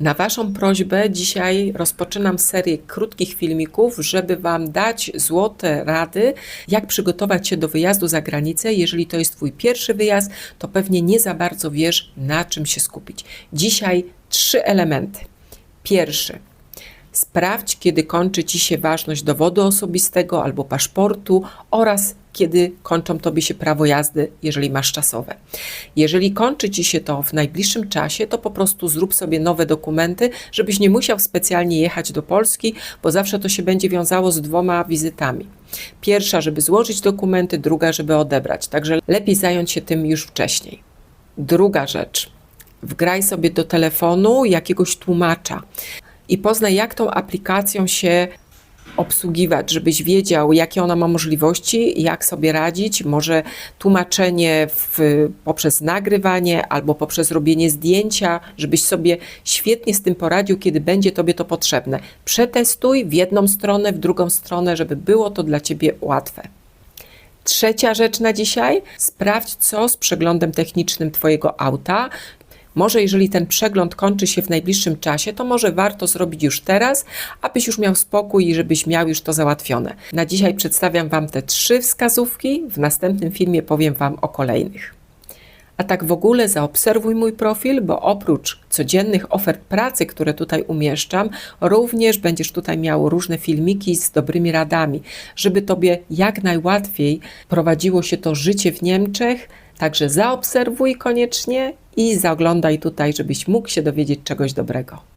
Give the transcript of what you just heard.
Na Waszą prośbę dzisiaj rozpoczynam serię krótkich filmików, żeby Wam dać złote rady, jak przygotować się do wyjazdu za granicę. Jeżeli to jest Twój pierwszy wyjazd, to pewnie nie za bardzo wiesz, na czym się skupić. Dzisiaj trzy elementy. Pierwszy. Sprawdź, kiedy kończy Ci się ważność dowodu osobistego albo paszportu oraz kiedy kończą Tobie się prawo jazdy, jeżeli masz czasowe. Jeżeli kończy Ci się to w najbliższym czasie, to po prostu zrób sobie nowe dokumenty, żebyś nie musiał specjalnie jechać do Polski, bo zawsze to się będzie wiązało z dwoma wizytami. Pierwsza, żeby złożyć dokumenty, druga, żeby odebrać. Także lepiej zająć się tym już wcześniej. Druga rzecz. Wgraj sobie do telefonu jakiegoś tłumacza i poznaj, jak tą aplikacją się obsługiwać, żebyś wiedział, jakie ona ma możliwości, jak sobie radzić. Może tłumaczenie w, poprzez nagrywanie albo poprzez robienie zdjęcia, żebyś sobie świetnie z tym poradził, kiedy będzie tobie to potrzebne. Przetestuj w jedną stronę, w drugą stronę, żeby było to dla ciebie łatwe. Trzecia rzecz na dzisiaj: sprawdź, co z przeglądem technicznym Twojego auta. Może jeżeli ten przegląd kończy się w najbliższym czasie, to może warto zrobić już teraz, abyś już miał spokój i żebyś miał już to załatwione. Na dzisiaj przedstawiam Wam te trzy wskazówki, w następnym filmie powiem Wam o kolejnych. A tak w ogóle zaobserwuj mój profil, bo oprócz codziennych ofert pracy, które tutaj umieszczam, również będziesz tutaj miał różne filmiki z dobrymi radami, żeby Tobie jak najłatwiej prowadziło się to życie w Niemczech. Także zaobserwuj koniecznie i zaoglądaj tutaj, żebyś mógł się dowiedzieć czegoś dobrego.